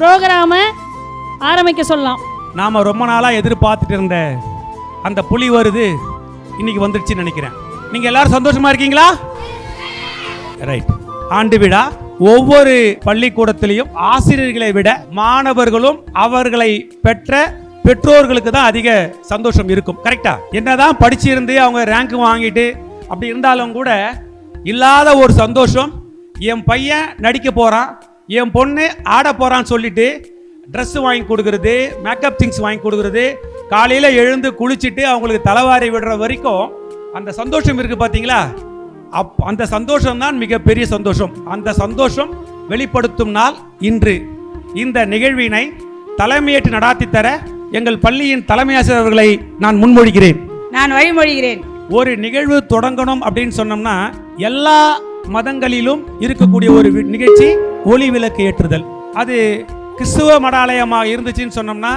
ப்ரோக்ராமை ஆரம்பிக்க சொல்லலாம். நாம் ரொம்ப நாளாக எதிர்பார்த்துட்டு இருந்த அந்த புலி வருது. இன்னைக்கு வந்துடுச்சுன்னு நினைக்கிறேன். நீங்கள் எல்லாரும் சந்தோஷமாக இருக்கீங்களா? ரைட் ஆண்டு விழா ஒவ்வொரு பள்ளிக்கூடத்திலையும் ஆசிரியர்களை விட மாணவர்களும் அவர்களை பெற்ற பெற்றோர்களுக்கு தான் அதிக சந்தோஷம் இருக்கும். கரெக்டா என்னதான் படிச்சிருந்து அவங்க ரேங்க் வாங்கிட்டு அப்படி இருந்தாலும் கூட இல்லாத ஒரு சந்தோஷம். என் பையன் நடிக்க போறான். என் பொண்ணு ஆட போகிறான்னு சொல்லிட்டு ட்ரெஸ் வாங்கி கொடுக்கறது மேக்கப் திங்ஸ் வாங்கி கொடுக்கறது காலையில் எழுந்து குளிச்சுட்டு அவங்களுக்கு தலைவாரி விடுற வரைக்கும் அந்த சந்தோஷம் இருக்குது பார்த்தீங்களா அப் அந்த சந்தோஷம் தான் மிகப்பெரிய சந்தோஷம். அந்த சந்தோஷம் வெளிப்படுத்தும் நாள் இன்று. இந்த நிகழ்வினை தலைமையேற்று நடாத்தி தர எங்கள் பள்ளியின் தலைமை ஆசிரியர் அவர்களை நான் முன்மொழிகிறேன். நான் வழிமொழிகிறேன். ஒரு நிகழ்வு தொடங்கணும் அப்படின்னு சொன்னோம்னா எல்லா மதங்களிலும் இருக்கக்கூடிய ஒரு நிகழ்ச்சி ஒளி விளக்கு ஏற்றுதல். அது கிறிஸ்துவ மடாலயமாக இருந்துச்சுன்னு சொன்னோம்னா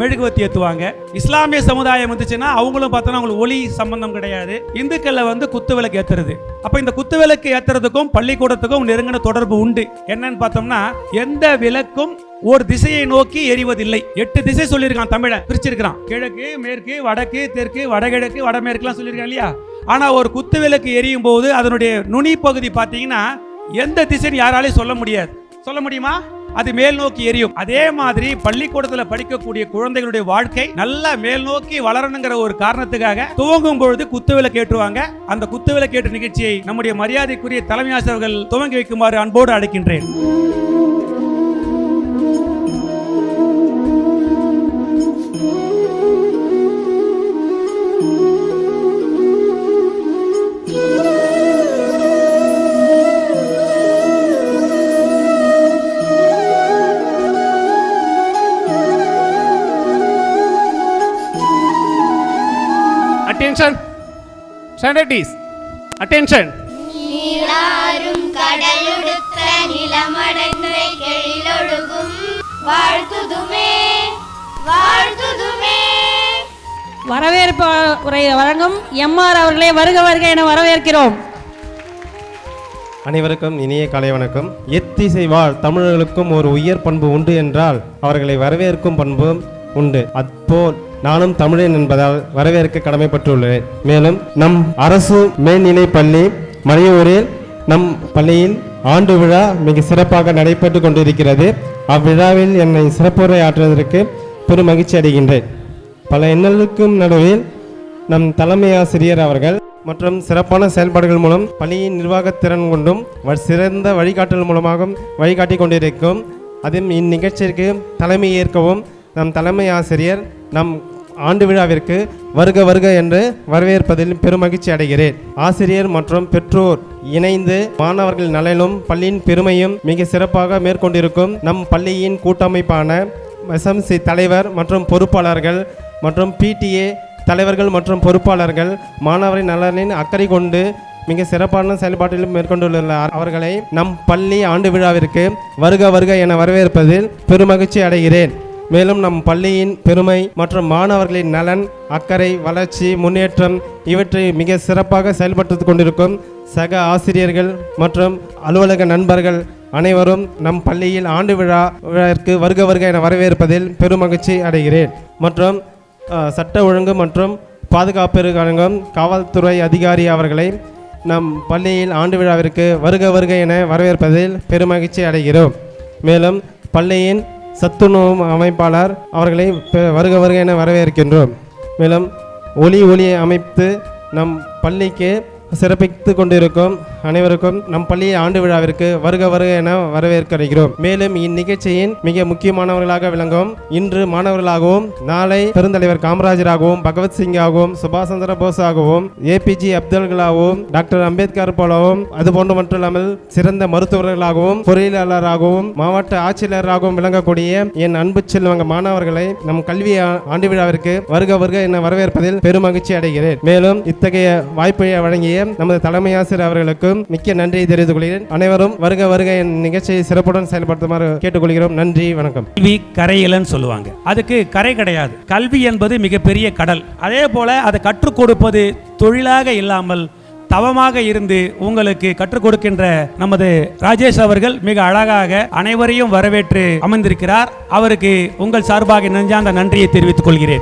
மெழுகுவத்தி ஏற்றுவாங்க இஸ்லாமிய சமுதாயம் இருந்துச்சுன்னா அவங்களும் பார்த்தோன்னா அவங்களுக்கு ஒளி சம்பந்தம் கிடையாது. இந்துக்களில் வந்து குத்து விளக்கு ஏற்றுறது அப்போ இந்த குத்து விளக்கு ஏற்றுறதுக்கும் பள்ளிக்கூடத்துக்கும் நெருங்கின தொடர்பு உண்டு. என்னன்னு பார்த்தோம்னா எந்த விளக்கும் ஒரு திசையை நோக்கி எரிவதில்லை எட்டு திசை சொல்லியிருக்கான் தமிழை பிரிச்சிருக்கிறான். கிழக்கு மேற்கு வடக்கு தெற்கு வடகிழக்கு வடமேற்குலாம் சொல்லியிருக்கான் இல்லையா? ஆனா ஒரு குத்து விளக்கு எரியும் போது அதனுடைய நுனி பகுதி பார்த்தீங்கன்னா எந்த திசைன்னு யாராலையும் சொல்ல முடியாது. சொல்ல முடியுமா? அது மேல் நோக்கி எரியும். அதே மாதிரி பள்ளிக்கூடத்தில் படிக்கக்கூடிய குழந்தைகளுடைய வாழ்க்கை நல்லா மேல் நோக்கி வளரணுங்கிற ஒரு காரணத்துக்காக துவங்கும் பொழுது குத்துவில ஏற்றுவாங்க. அந்த குத்துவில கேட்டு நிகழ்ச்சியை நம்முடைய மரியாதைக்குரிய தலைமை ஆசிரியர்கள் துவங்கி வைக்குமாறு அன்போடு அழைக்கின்றேன். Attention! Standardies! Attention! நீராறும் கடலுடுத்த நிலமடந்த கெழிலொழுகும் வாழ்த்துதுமே வாழ்த்துதுமே வரவேற்பு உரை வழங்கும் எம்ஆர் அவர்களே வருக வருக என வரவேற்கிறோம் அனைவருக்கும் இனிய காலை வணக்கம் எத்திசை வாழ் தமிழர்களுக்கும் ஒரு உயர் பண்பு உண்டு என்றால் அவர்களை வரவேற்கும் பண்பும் உண்டு அதுபோல் நானும் தமிழன் என்பதால் வரவேற்க கடமைப்பட்டுள்ளேன். மேலும் நம் அரசு மேல்நிலை பள்ளி மலையூரில் நம் பள்ளியில் ஆண்டு விழா மிக சிறப்பாக நடைபெற்று கொண்டிருக்கிறது. அவ்விழாவில் என்னை சிறப்புரை ஆற்றுவதற்கு பெரும் மகிழ்ச்சி அடைகின்றேன். பல இன்னலுக்கும் நடுவில் நம் தலைமை ஆசிரியர் அவர்கள் மற்றும் சிறப்பான செயல்பாடுகள் மூலம் பள்ளியின் நிர்வாகத்திறன் கொண்டும் சிறந்த வழிகாட்டல் மூலமாகவும் வழிகாட்டி கொண்டிருக்கும். அதுவும் இந்நிகழ்ச்சிக்கு தலைமை ஏற்கவும் நம் தலைமை ஆசிரியர் நம் ஆண்டு விழாவிற்கு வருக வருக என்று வரவேற்பதில் பெருமகிழ்ச்சி அடைகிறேன். ஆசிரியர் மற்றும் பெற்றோர் இணைந்து மாணவர்கள் நலனும் பள்ளியின் பெருமையும் மிக சிறப்பாக மேற்கொண்டிருக்கும் நம் பள்ளியின் கூட்டமைப்பான எஸ்எம்சி தலைவர் மற்றும் பொறுப்பாளர்கள் மற்றும் பிடிஏ தலைவர்கள் மற்றும் பொறுப்பாளர்கள் மாணவரின் நலனின் அக்கறை கொண்டு மிக சிறப்பான செயல்பாட்டிலும் மேற்கொண்டுள்ள அவர்களை நம் பள்ளி ஆண்டு விழாவிற்கு வருக வருக என வரவேற்பதில் பெருமகிழ்ச்சி அடைகிறேன். மேலும் நம் பள்ளியின் பெருமை மற்றும் மாணவர்களின் நலன் அக்கறை வளர்ச்சி முன்னேற்றம் இவற்றை மிக சிறப்பாக செயல்பட்டு கொண்டிருக்கும் சக ஆசிரியர்கள் மற்றும் அலுவலக நண்பர்கள் அனைவரும் நம் பள்ளியில் ஆண்டு விழா விழாவிற்கு வருக வருக என வரவேற்பதில் பெருமகிழ்ச்சி அடைகிறேன். மற்றும் சட்ட ஒழுங்கு மற்றும் பாதுகாப்பு வழங்கும் காவல்துறை அதிகாரி அவர்களை நம் பள்ளியில் ஆண்டு விழாவிற்கு வருக வருக என வரவேற்பதில் பெருமகிழ்ச்சி அடைகிறோம். மேலும் பள்ளியின் சத்துணவு அமைப்பாளர் அவர்களை பெ- வருக வருக என வரவேற்கின்றோம். மேலும் ஒளி ஒளியை அமைத்து நம் பள்ளிக்கு சிறப்பித்து கொண்டிருக்கும் அனைவருக்கும் நம் பள்ளி ஆண்டு விழாவிற்கு வருக வருக என வரவேற்கிறோம் மேலும் இந்நிகழ்ச்சியின் மிக முக்கியமானவர்களாக விளங்கும் இன்று மாணவர்களாகவும் நாளை பெருந்தலைவர் காமராஜராகவும் பகவத் சிங்காகவும் சுபாஷ் சந்திர போஸாகவும் ஏபிஜே அப்துல் கலாமும் டாக்டர் அம்பேத்கர் போலவும் அது போன்று மட்டுமில்லாமல் சிறந்த மருத்துவர்களாகவும் பொறியியலாளராகவும் மாவட்ட ஆட்சியாளராகவும் விளங்கக்கூடிய என் அன்பு செல்வங்க மாணவர்களை நம் கல்வி ஆண்டு விழாவிற்கு வருக வருக என வரவேற்பதில் பெருமகிழ்ச்சி அடைகிறேன். மேலும் இத்தகைய வாய்ப்பை வழங்கிய நமது தலைமை ஆசிரியர் அவர்களுக்கும் மிக்க நன்றி தெரிவித்துக் கொள்கிறேன். அனைவரும் வருக வருக என் நிகழ்ச்சியை சிறப்புடன் செயல்படுத்துமாறு கேட்டுக்கொள்கிறோம். நன்றி வணக்கம். கல்வி கரையிலன்னு சொல்லுவாங்க. அதுக்கு கரை கிடையாது. கல்வி என்பது மிகப்பெரிய கடல். அதே போல அதை கற்றுக் கொடுப்பது தொழிலாக இல்லாமல் தவமாக இருந்து உங்களுக்கு கற்றுக் கொடுக்கின்ற நமது ராஜேஷ் அவர்கள் மிக அழகாக அனைவரையும் வரவேற்று அமர்ந்திருக்கிறார். அவருக்கு உங்கள் சார்பாக நெஞ்சார்ந்த நன்றியை தெரிவித்துக் கொள்கிறேன்.